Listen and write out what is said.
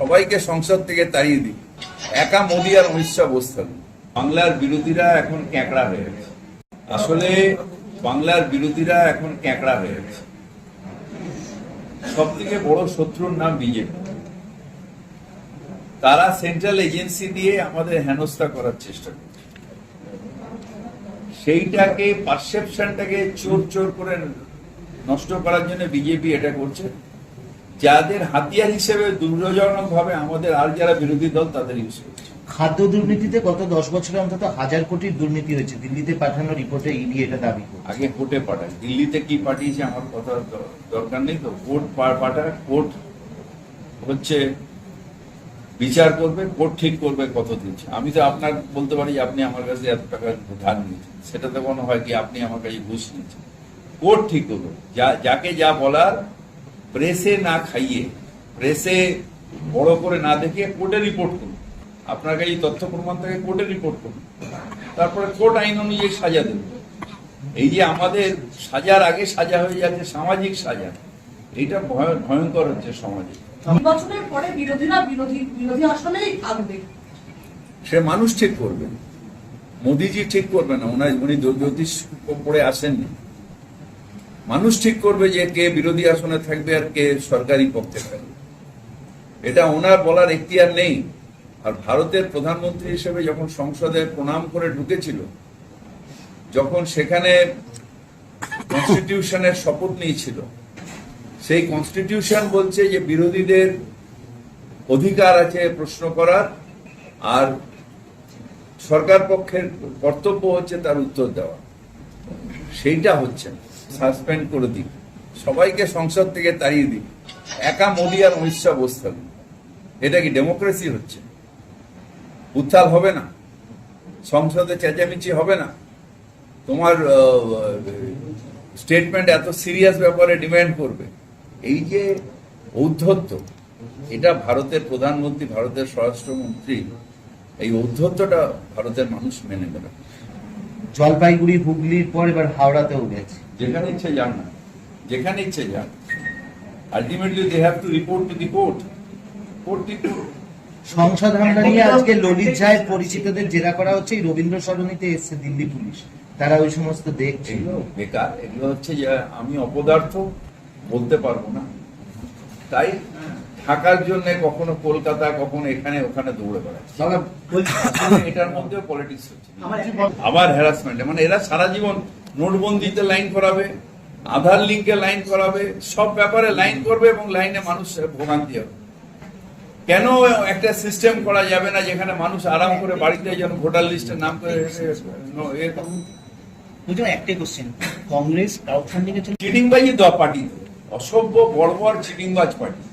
সবাইকে সংসদ থেকে তাড়িয়ে দিই। একা মোদী আর অমিত শাহ বসে থাকুন। বাংলার বিরোধীরা এখন ক্যাঁকড়া হয়ে গেছে। আসলে বাংলার বিরোধীরা এখন ক্যাঁকড়া হয়ে গেছে। সব থেকে বড় শত্রুর নাম বিজেপি। তারা সেন্ট্রাল এজেন্সি দিয়ে আমাদের হেনস্থা করার চেষ্টা করছে। সেইটাকে, পারসেপশনটাকে চোর চোর করে নষ্ট করার জন্য বিজেপি এটা করছে। যাদের হাতিয়ার হিসেবে দুর্যোজনক ভাবে আমাদের আর যারা বিরোধী দল তাদের ইউজ করছে। খাদ্য দুর্নীতিতে গত দশ বছরে অন্তত হাজার কোটির দুর্নীতি হয়েছে। দিল্লিতে পাঠানো রিপোর্টে ইডি এটা দাবি করছে। আগে কোর্টে পাঠায়। দিল্লিতে কি পাঠিয়েছে আমার কথা দরকার নেই তো? কোর্ট পাঠায়। কোর্ট হচ্ছে বিচার করবে কোর্ট ঠিক করবে কত দিচ্ছে আমি তো আপনার বলতে পারি আপনি আমার কাছে এত টাকা ধার নিয়েছেন। সেটা তো কোনো হয় কি আপনি আমার কাছে ঘুষ নিয়েছেন। কোর্ট ঠিক করবে। যা যাকে যা বলার প্রেসে না খাইয়ে প্রেসে বড় করে না দেখিয়ে কোর্টে রিপোর্ট করুন। আপনার কাছে তথ্য প্রমাণ থেকে কোর্টে রিপোর্ট করুন। তারপরে কোর্ট আইন অনুযায়ী সাজা দেবে। এই যে আমাদের সাজার আগে সাজা হয়ে যাচ্ছে সামাজিক সাজা এটা ভয়ঙ্কর হচ্ছে সমাজে। নির্বাচনের পরে বিরোধীরা বিরোধী বিরোধী থাকবে। সে মানুষ ঠিক করবে। মোদিজি ঠিক করবে না উনি জ্যো- জ্যোতিষ পড়ে আসেননি। মানুষ ঠিক করবে যে কে বিরোধী আসনে থাকবে আর কে সরকারি পক্ষে থাকবে। এটা ওনার বলার এখতিয়ার নেই। আর ভারতের প্রধানমন্ত্রী হিসেবে যখন সংসদে প্রণাম করে ঢুকেছিল, যখন সেখানে কনস্টিটিউশনের শপথ নিয়েছিল, সেই কনস্টিটিউশন বলছে যে বিরোধীদের অধিকার আছে প্রশ্ন করার, আর সরকার পক্ষের কর্তব্য হচ্ছে তার উত্তর দেওয়া। সেইটা হচ্ছে সাসপেন্ড করে দিই। সবাইকে সংসদ থেকে তাড়িয়ে দিই। একা মোদী আর অমিত শাহ বসে থাকুন। এটা কি ডেমোক্রেসি হচ্ছে? উত্থাল হবে না? সংসদে চেঁচামেচি হবে না? তোমার স্টেটমেন্ট এত সিরিয়াস ব্যাপারে ডিমান্ড করবে? এই যে ঔদ্ধত্য, এটা ভারতের প্রধানমন্ত্রী, ভারতের স্বরাষ্ট্রমন্ত্রী, এই ঔদ্ধত্যটা ভারতের মানুষ মেনে নেবে জলপাইগুড়ি, হুগলির পর এবার হাওড়াতেও গেছে। যেখানে ইচ্ছে যান না যেখানে ইচ্ছে যান ultimately they have to report to the court court. সংসদ হামলা নিয়ে আজকে ললিত ঝায়ের পরিচিতদের জেরা করা হচ্ছে এই রবীন্দ্র সরণিতে এসছে দিল্লি পুলিশ। তারা ওই সমস্ত দেখছে এগুলো বেকার এগুলো হচ্ছে যে আমি অপদার্থ বলতে পারব না। তাই থাকার জন্য কখনো কলকাতা কখনো এখানে ওখানে দৌড়ে বেড়াচ্ছে। বলছি, এটার মধ্যেও পলিটিক্স হচ্ছে। আবার হ্যারাসমেন্ট মানে এরা সারা জীবন নোটবন্দিতে লাইন করাবে আধার লিঙ্কে লাইন করাবে সব ব্যাপারে লাইন করবে এবং লাইনে মানুষ ভোগান্তি হবে। কেন একটা সিস্টেম করা যাবে না যেখানে মানুষ আরাম করে বাড়িতে যেন ভোটার লিস্টের নাম করে একটাই কোশ্চেন কংগ্রেস ক্রাউড ফান্ডিং এর চিটিংবাজি দেওয়া পার্টি অসভ্য বড় বড় চিটিংবাজ পার্টি।